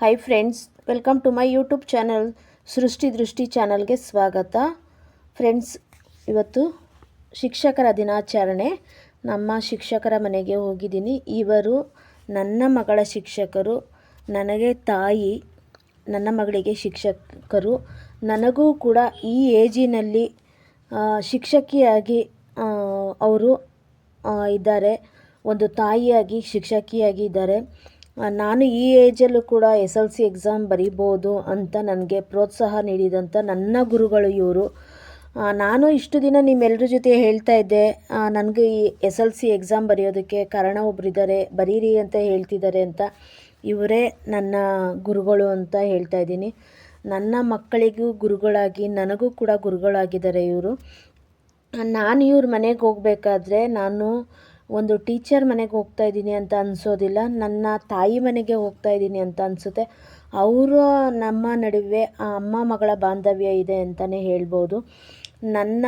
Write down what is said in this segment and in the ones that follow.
Hi friends welcome to my YouTube channel Srishti Drishti ಚಾನಲ್ಗೆ ಸ್ವಾಗತ. Friends ಇವತ್ತು ಶಿಕ್ಷಕರ ದಿನಾಚರಣೆ. ನಮ್ಮ ಶಿಕ್ಷಕರ ಮನೆಗೆ ಹೋಗಿದ್ದೀನಿ. ಇವರು ನನ್ನ ಮಗಳ ಶಿಕ್ಷಕರು, ನನಗೆ ತಾಯಿ, ನನ್ನ ಮಗಳಿಗೆ ಶಿಕ್ಷಕರು. ನನಗೂ ಕೂಡ ಈ ಏಜಿನಲ್ಲಿ ಶಿಕ್ಷಕಿಯಾಗಿ ಅವರು ಇದ್ದಾರೆ. ಒಂದು ತಾಯಿಯಾಗಿ, ಶಿಕ್ಷಕಿಯಾಗಿ ಇದ್ದಾರೆ. ನಾನು ಈ ಏಜಲ್ಲೂ ಕೂಡ ಎಸ್ ಎಲ್ ಸಿ ಎಕ್ಸಾಮ್ ಬರಿಬೋದು ಅಂತ ನನಗೆ ಪ್ರೋತ್ಸಾಹ ನೀಡಿದಂಥ ನನ್ನ ಗುರುಗಳು ಇವರು. ನಾನು ಇಷ್ಟು ದಿನ ನಿಮ್ಮೆಲ್ಲರ ಜೊತೆ ಹೇಳ್ತಾ ಇದ್ದೆ. ನನಗೆ ಈ ಎಸ್ ಎಲ್ ಸಿ ಎಕ್ಸಾಮ್ ಬರೆಯೋದಕ್ಕೆ ಕಾರಣ ಒಬ್ಬರಿದ್ದಾರೆ ಬರೀರಿ ಅಂತ ಹೇಳ್ತಿದ್ದಾರೆ ಅಂತ ಇವರೇ ನನ್ನ ಗುರುಗಳು ಅಂತ ಹೇಳ್ತಾ ಇದ್ದೀನಿ. ನನ್ನ ಮಕ್ಕಳಿಗೂ ಗುರುಗಳಾಗಿ ನನಗೂ ಕೂಡ ಗುರುಗಳಾಗಿದ್ದಾರೆ ಇವರು. ನಾನು ಇವ್ರ ಮನೆಗೆ ಹೋಗಬೇಕಾದ್ರೆ ನಾನು ಒಂದು ಟೀಚರ್ ಮನೆಗೆ ಹೋಗ್ತಾ ಇದ್ದೀನಿ ಅಂತ ಅನಿಸೋದಿಲ್ಲ. ನನ್ನ ತಾಯಿ ಮನೆಗೆ ಹೋಗ್ತಾ ಇದ್ದೀನಿ ಅಂತ ಅನಿಸುತ್ತೆ. ಅವರು, ನಮ್ಮ ನಡುವೆ ಆ ಅಮ್ಮ ಮಗಳ ಬಾಂಧವ್ಯ ಇದೆ ಅಂತಲೇ ಹೇಳ್ಬೋದು. ನನ್ನ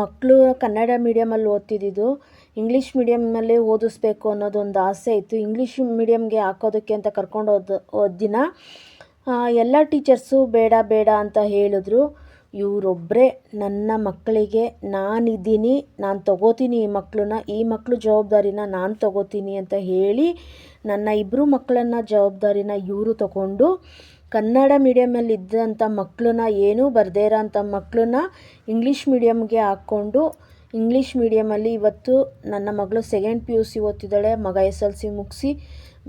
ಮಕ್ಕಳು ಕನ್ನಡ ಮೀಡಿಯಮಲ್ಲಿ ಓದ್ತಿದ್ದಿದ್ದು ಇಂಗ್ಲೀಷ್ ಮೀಡಿಯಮಲ್ಲೇ ಓದಿಸ್ಬೇಕು ಅನ್ನೋದೊಂದು ಆಸೆ ಇತ್ತು. ಇಂಗ್ಲೀಷ್ ಮೀಡಿಯಮ್ಗೆ ಹಾಕೋದಕ್ಕೆ ಅಂತ ಕರ್ಕೊಂಡು ಹೋದ ದಿನ ಎಲ್ಲ ಟೀಚರ್ಸು ಬೇಡ ಬೇಡ ಅಂತ ಹೇಳಿದ್ರು. ಇವರೊಬ್ಬರೇ ನನ್ನ ಮಕ್ಕಳಿಗೆ ನಾನಿದ್ದೀನಿ, ನಾನು ತಗೋತೀನಿ ಈ ಮಕ್ಕಳನ್ನ ಈ ಮಕ್ಕಳು ಜವಾಬ್ದಾರಿನ ನಾನು ತಗೋತೀನಿ ಅಂತ ಹೇಳಿ ನನ್ನ ಇಬ್ಬರು ಮಕ್ಕಳನ್ನ ಜವಾಬ್ದಾರಿನ ಇವರು ತಗೊಂಡು ಕನ್ನಡ ಮೀಡಿಯಮಲ್ಲಿ ಇದ್ದಂಥ ಮಕ್ಕಳನ್ನ ಏನೂ ಬರದೇ ಇರೋಂಥ ಮಕ್ಕಳನ್ನ ಇಂಗ್ಲೀಷ್ ಮೀಡಿಯಮ್ಗೆ ಹಾಕ್ಕೊಂಡು ಇಂಗ್ಲೀಷ್ ಮೀಡಿಯಮಲ್ಲಿ ಇವತ್ತು ನನ್ನ ಮಗಳು ಸೆಕೆಂಡ್ ಪಿ ಯು ಸಿ ಓದ್ತಿದ್ದಾಳೆ, ಮಗ ಎಸ್ ಎಲ್ ಸಿ ಮುಗಿಸಿ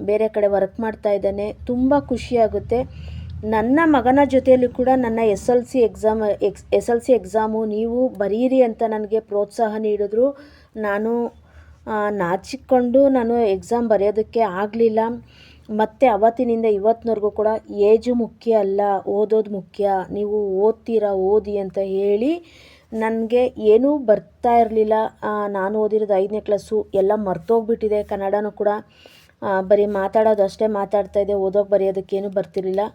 ಬೇರೆ ಕಡೆ ವರ್ಕ್ ಮಾಡ್ತಾ ಇದ್ದಾನೆ. ತುಂಬ ಖುಷಿಯಾಗುತ್ತೆ ನನ್ನ ಮಗನ ಜೊತೆಯಲ್ಲಿ ಕೂಡ ನನ್ನ S L C exam X S L C exam ನೀವು ಬರೀರಿ ಅಂತ ನನಗೆ ಪ್ರೋತ್ಸಾಹ ನೀಡಿದ್ರು. ನಾನು ನಾಚಿಕೊಂಡು ನಾನು ಎಕ್ಸಾಮ್ ಬರೆಯೋದಕ್ಕೆ ಆಗಲಿಲ್ಲ. ಮತ್ತು ಅವತ್ತಿನಿಂದ ಇವತ್ತಿನವರೆಗೂ ಕೂಡ ಏಜು ಮುಖ್ಯ ಅಲ್ಲ, ಓದೋದು ಮುಖ್ಯ. ನೀವು ಓದ್ತೀರಾ, ಓದಿ ಅಂತ ಹೇಳಿ ನನಗೆ ಏನೂ ಬರ್ತಾ ಇರಲಿಲ್ಲ. ನಾನು ಓದಿರೋದು ಐದನೇ ಕ್ಲಾಸು ಎಲ್ಲ ಮರ್ತೋಗ್ಬಿಟ್ಟಿದೆ. ಕನ್ನಡನೂ ಕೂಡ ಬರೀ ಮಾತಾಡೋದು ಅಷ್ಟೇ ಮಾತಾಡ್ತಾ ಇದ್ದೆ ಓದೋಕೆ ಬರೆಯೋದಕ್ಕೇನು ಬರ್ತಿರಲಿಲ್ಲ.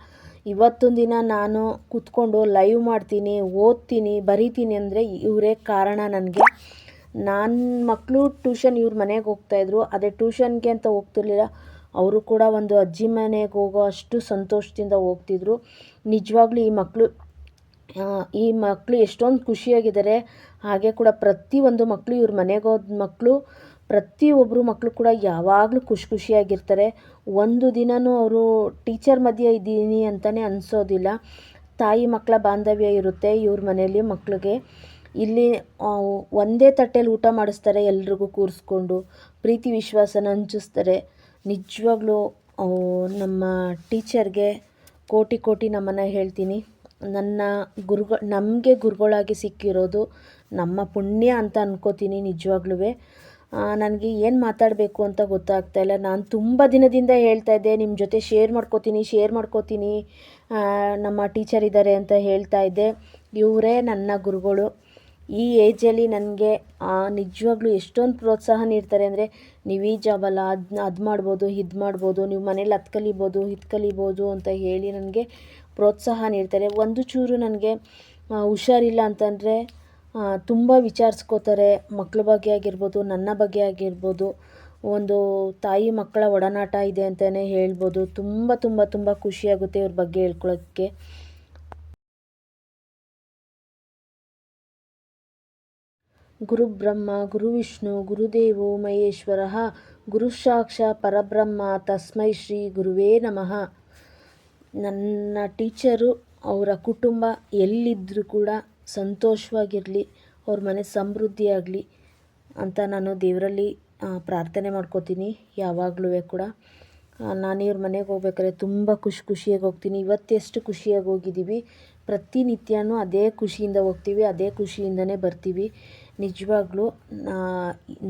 ಇವತ್ತೊಂದು ದಿನ ನಾನು ಕೂತ್ಕೊಂಡು ಲೈವ್ ಮಾಡ್ತೀನಿ, ಓದ್ತೀನಿ, ಬರಿತೀನಿ ಅಂದರೆ ಇವರೇ ಕಾರಣ ನನಗೆ. ನನ್ನ ಮಕ್ಕಳು ಟ್ಯೂಷನ್ ಇವ್ರ ಮನೆಗೆ ಹೋಗ್ತಾಯಿದ್ರು ಅದೇ ಟ್ಯೂಷನ್ಗೆ ಅಂತ ಹೋಗ್ತಿರ್ಲಿಲ್ಲ. ಅವರು ಕೂಡ ಒಂದು ಅಜ್ಜಿ ಮನೆಗೆ ಹೋಗೋ ಅಷ್ಟು ಸಂತೋಷದಿಂದ ಹೋಗ್ತಿದ್ರು. ನಿಜವಾಗ್ಲೂ ಈ ಮಕ್ಕಳು ಈ ಮಕ್ಕಳು ಎಷ್ಟೊಂದು ಖುಷಿಯಾಗಿದ್ದಾರೆ. ಹಾಗೆ ಕೂಡ ಪ್ರತಿಯೊಂದು ಮಕ್ಕಳು ಇವ್ರ ಮನೆಗೆ ಹೋದ ಮಕ್ಕಳು ಪ್ರತಿಯೊಬ್ಬರು ಮಕ್ಕಳು ಕೂಡ ಯಾವಾಗಲೂ ಖುಷಿ ಖುಷಿಯಾಗಿರ್ತಾರೆ. ಒಂದು ದಿನವೂ ಅವರು ಟೀಚರ್ ಮಧ್ಯೆ ಇದ್ದೀನಿ ಅಂತಲೇ ಅನಿಸೋದಿಲ್ಲ. ತಾಯಿ ಮಕ್ಕಳ ಬಾಂಧವ್ಯ ಇರುತ್ತೆ ಇವ್ರ ಮನೆಯಲ್ಲಿ ಮಕ್ಕಳಿಗೆ ಇಲ್ಲಿ ಒಂದೇ ತಟ್ಟೆಯಲ್ಲಿ ಊಟ ಮಾಡಿಸ್ತಾರೆ ಎಲ್ರಿಗೂ ಕೂರಿಸ್ಕೊಂಡು. ಪ್ರೀತಿ ವಿಶ್ವಾಸನ ಹಂಚಿಸ್ತಾರೆ. ನಿಜವಾಗ್ಲೂ ನಮ್ಮ ಟೀಚರ್ಗೆ ಕೋಟಿ ಕೋಟಿ ನಮ್ಮನ್ನು ಹೇಳ್ತೀನಿ. ನನ್ನ ಗುರುಗಳು ನಮಗೆ ಗುರುಗಳಾಗಿ ಸಿಕ್ಕಿರೋದು ನಮ್ಮ ಪುಣ್ಯ ಅಂತ ಅನ್ಕೋತೀನಿ ನಿಜವಾಗ್ಲೂ ನನಗೆ ಏನು ಮಾತಾಡಬೇಕು ಅಂತ ಗೊತ್ತಾಗ್ತಾ ಇಲ್ಲ. ನಾನು ತುಂಬ ದಿನದಿಂದ ಹೇಳ್ತಾ ಇದ್ದೆ ನಿಮ್ಮ ಜೊತೆ ಶೇರ್ ಮಾಡ್ಕೋತೀನಿ ಶೇರ್ ಮಾಡ್ಕೋತೀನಿ ನಮ್ಮ ಟೀಚರ್ ಇದ್ದಾರೆ ಅಂತ ಹೇಳ್ತಾ ಇದ್ದೆ. ಇವರೇ ನನ್ನ ಗುರುಗಳು. ಈ ಏಜಲ್ಲಿ ನನಗೆ ನಿಜವಾಗ್ಲೂ ಎಷ್ಟೊಂದು ಪ್ರೋತ್ಸಾಹ ನೀಡ್ತಾರೆ ಅಂದರೆ, ನೀವು ಈ ಜಾಬಲ್ಲ ಅದು ಅದು ಮಾಡ್ಬೋದು, ಇದು ಮಾಡ್ಬೋದು, ನೀವು ಮನೇಲಿ ಅದು ಕಲಿಬೋದು, ಇದು ಕಲಿಬೋದು ಅಂತ ಹೇಳಿ ನನಗೆ ಪ್ರೋತ್ಸಾಹ ನೀಡ್ತಾರೆ. ಒಂದು ಚೂರು ನನಗೆ ಹುಷಾರಿಲ್ಲ ಅಂತಂದರೆ ತುಂಬ ವಿಚಾರಿಸ್ಕೋತಾರೆ. ಮಕ್ಳ ಬಗ್ಗೆ ಆಗಿರ್ಬೋದು, ನನ್ನ ಬಗ್ಗೆ ಆಗಿರ್ಬೋದು, ಒಂದು ತಾಯಿ ಮಕ್ಕಳ ಒಡನಾಟ ಇದೆ ಅಂತಲೇ ಹೇಳ್ಬೋದು. ತುಂಬ ತುಂಬ ತುಂಬ ಖುಷಿಯಾಗುತ್ತೆ ಇವ್ರ ಬಗ್ಗೆ ಹೇಳ್ಕೊಳ್ಳೋಕ್ಕೆ ಗುರು ಬ್ರಹ್ಮ, ಗುರು ವಿಷ್ಣು ಗುರುದೇವು ಮಹೇಶ್ವರ ಗುರು ಸಾಕ್ಷ, ಪರಬ್ರಹ್ಮ, ತಸ್ಮೈ ಶ್ರೀ ಗುರುವೇ ನಮಃ. ನನ್ನ ಟೀಚರು, ಅವರ ಕುಟುಂಬ ಎಲ್ಲಿದ್ದರೂ ಕೂಡ ಸಂತೋಷವಾಗಿರಲಿ, ಅವ್ರ ಮನೆ ಸಮೃದ್ಧಿಯಾಗಲಿ ಅಂತ ನಾನು ದೇವರಲ್ಲಿ ಪ್ರಾರ್ಥನೆ ಮಾಡ್ಕೋತೀನಿ ಯಾವಾಗಲೂ ಕೂಡ. ನಾನು ಇವ್ರ ಮನೆಗೆ ಹೋಗ್ಬೇಕಾದ್ರೆ ತುಂಬ ಖುಷಿ ಖುಷಿಯಾಗಿ ಹೋಗ್ತೀನಿ. ಇವತ್ತೆಷ್ಟು ಖುಷಿಯಾಗಿ ಹೋಗಿದ್ದೀವಿ ಪ್ರತಿನಿತ್ಯನೂ ಅದೇ ಖುಷಿಯಿಂದ ಹೋಗ್ತೀವಿ, ಅದೇ ಖುಷಿಯಿಂದನೇ ಬರ್ತೀವಿ. ನಿಜವಾಗ್ಲೂ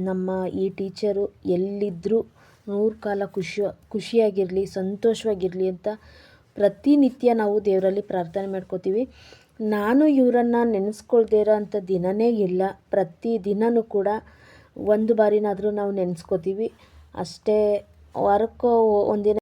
ನಮ್ಮ ಈ ಟೀಚರು ಎಲ್ಲಿದ್ದರೂ ನೂರು ಕಾಲ ಖುಷಿ, ಖುಷಿಯಾಗಿರಲಿ, ಸಂತೋಷವಾಗಿರಲಿ ಅಂತ ಪ್ರತಿನಿತ್ಯ ನಾವು ದೇವರಲ್ಲಿ ಪ್ರಾರ್ಥನೆ ಮಾಡ್ಕೋತೀವಿ. ನಾನು ಇವರನ್ನು ನೆನೆಸ್ಕೊಳ್ದೇ ಇರೋ ಅಂಥ ದಿನವೇ ಇಲ್ಲ. ಪ್ರತಿ ದಿನವೂ ಕೂಡ ಒಂದು ಬಾರಿನಾದರೂ ನಾವು ನೆನೆಸ್ಕೋತೀವಿ. ಅಷ್ಟೇ ವಾರಕ್ಕೋ ಒಂದಿನ